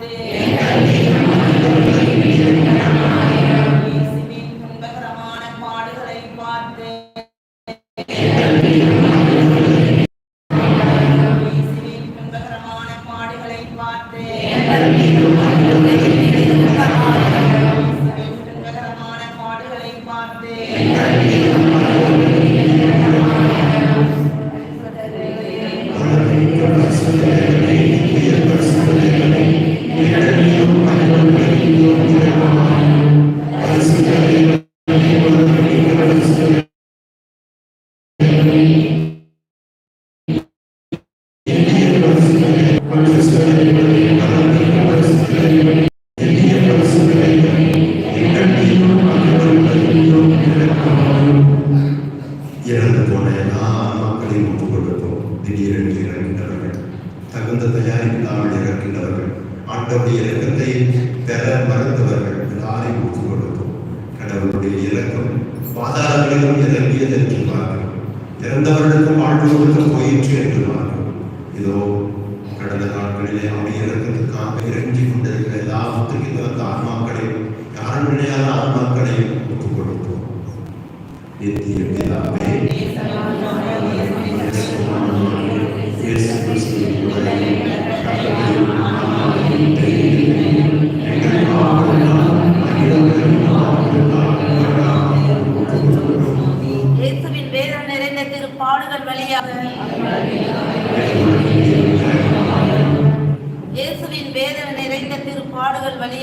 poder. தகுந்த தயாரிப்பில்லாமல் இறக்கின்றவர்கள் ஆண்டவருடைய இலக்கத்தை பெற மறந்தவர்கள் எல்லாரையும் ஒத்துக் கொடுப்போம் கடவுளுடைய இலக்கம் பாதாளங்களிலும் இறங்கியது என்று இறந்தவர்களுக்கும் வாழ்ந்தவர்களுக்கும் போயிற்று என்று இதோ கடந்த நாட்களிலே அவை இறக்கத்துக்காக இறங்கி கொண்டிருக்கிற எல்லா முத்துக்கு வந்த ஆன்மாக்களையும் யாரும் நினையாத ஆன்மாக்களையும் ஒத்துக் கொடுப்போம். நித்திய பிதாவே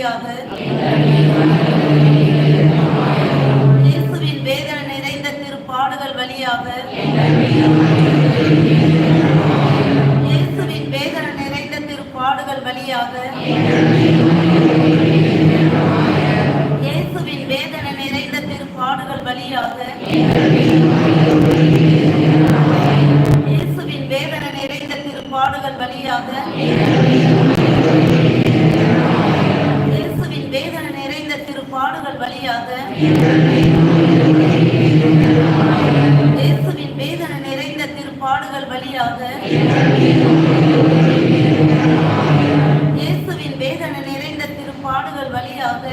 வழியாக இயேசுவின் வேதனை நிறைந்த திருப்பாடுகள் வழியாக இயேசுவின் வேதனை நிறைந்த திருப்பாடுகள் வழியாக இயேசுவின் வேதனை நிறைந்த திருப்பாடுகள் வழியாக இயேசுவின் வேதனை நிறைந்த திருப்பாடுகள் வழியாக திருப்பாடுகள் இயேசுவின் வேதனை நிறைந்த திருப்பாடுகள் வழியாக இயேசுவின் வேதனை நிறைந்த திருப்பாடுகள் வழியாக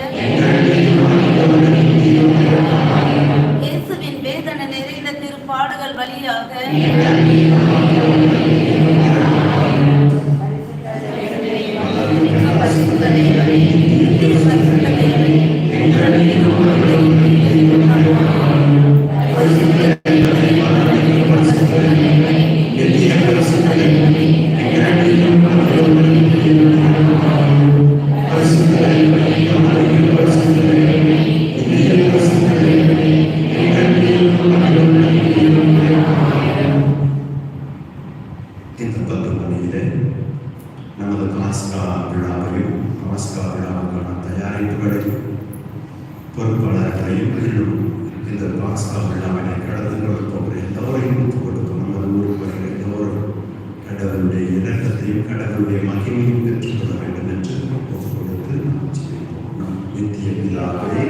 இயேசுவின் வேதனை நிறைந்த திருப்பாடுகள் வழியாக நமது பாஸ்கா விழாவையும் பாஸ்கா விழாவுக்கான தயாரிப்புகளையும் பொறுப்பாளர்களையும் இன்னும் இந்த பாஸ்தா விழாவினை கடந்து கொள்ள போகிற எல்லோரையும் ஒப்புக் கொடுக்கும் நமது ஊருக்கு எல்லோரும் கடவுளுடைய இறக்கத்தையும் கடவுளுடைய மகிமையும் பெற்றுக்கொள்ள வேண்டும் என்று ஒப்புக் கொடுத்து நாம் ஜெபிப்போம். நம் நித்திய பிதாவே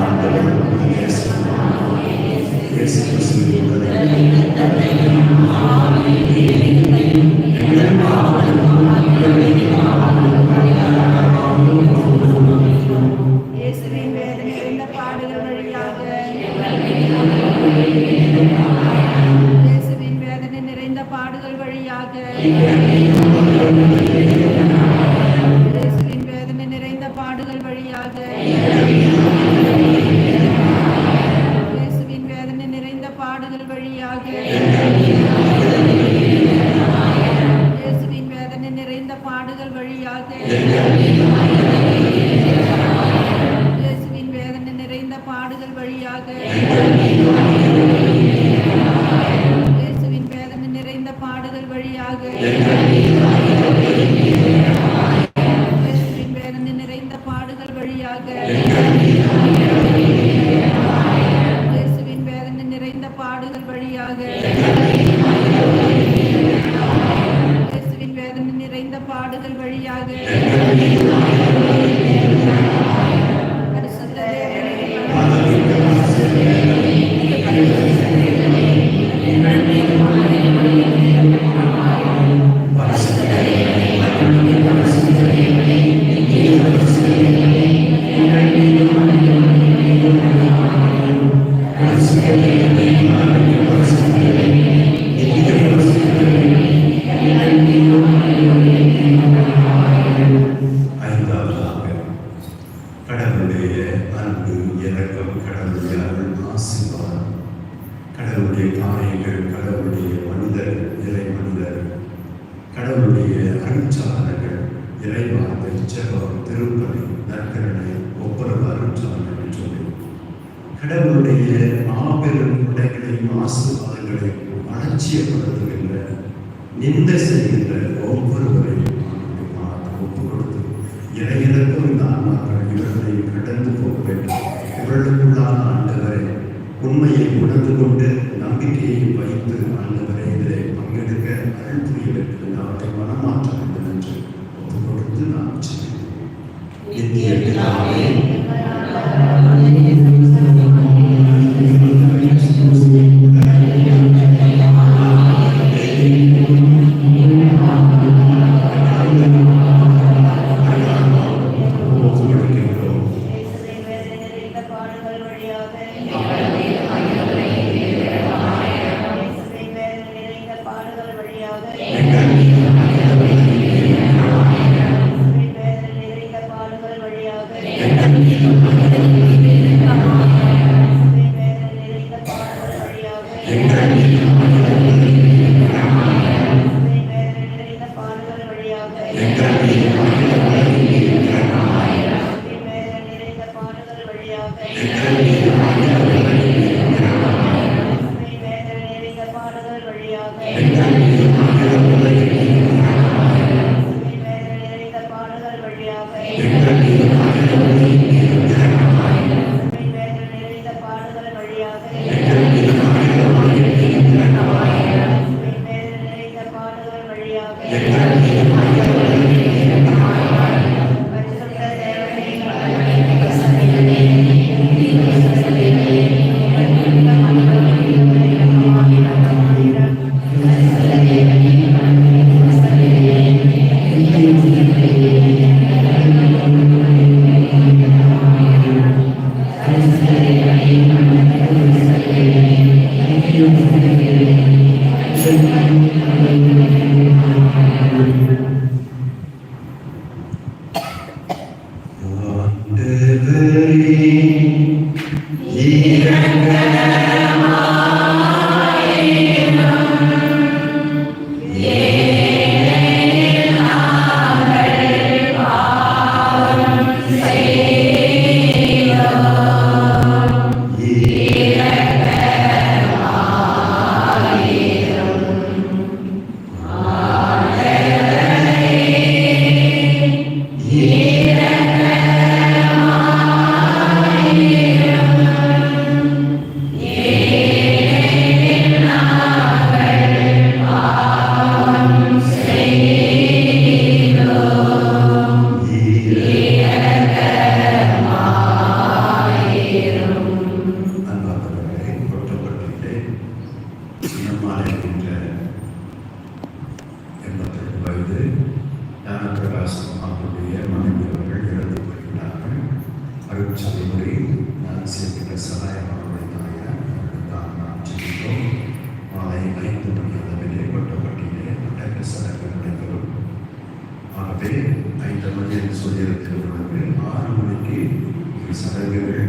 ஆண்டவர் கடவுளுடைய அன்பு இறக்கம் கடவுளுடைய அருள் ஆசீர்வாதம். கடவுளுடைய காரியங்கள் கடவுளுடைய மனிதர் இறை மனிதர். கடவுளுடைய அருட்சாதனங்கள் இறைவார்த்தை ஜெபம் திருப்பலி நற்கரணை ஒப்புரவு அருட்சாதனம் என்று சொல்லி. கடவுளுடைய மாபெரும் உடைகளையும் ஆசீர்வாதங்களையும் அலட்சியப்படுத்துகின்ற நிந்தை செய்கின்ற ஒவ்வொருவரையும் ஆண்டவருடைய ஒப்புக் கொடுத்து இறையிறக்கும் இந்த ஆன்மாக்கள் இவர்களை கடந்து வேண்டும் ஆண்டவரை உண்மையை உணர்ந்து கொண்டு நம்பிக்கையை வைத்து ஆண்டவரை. எங்கள் อย่างนั้นเอง திருவடி It's a regular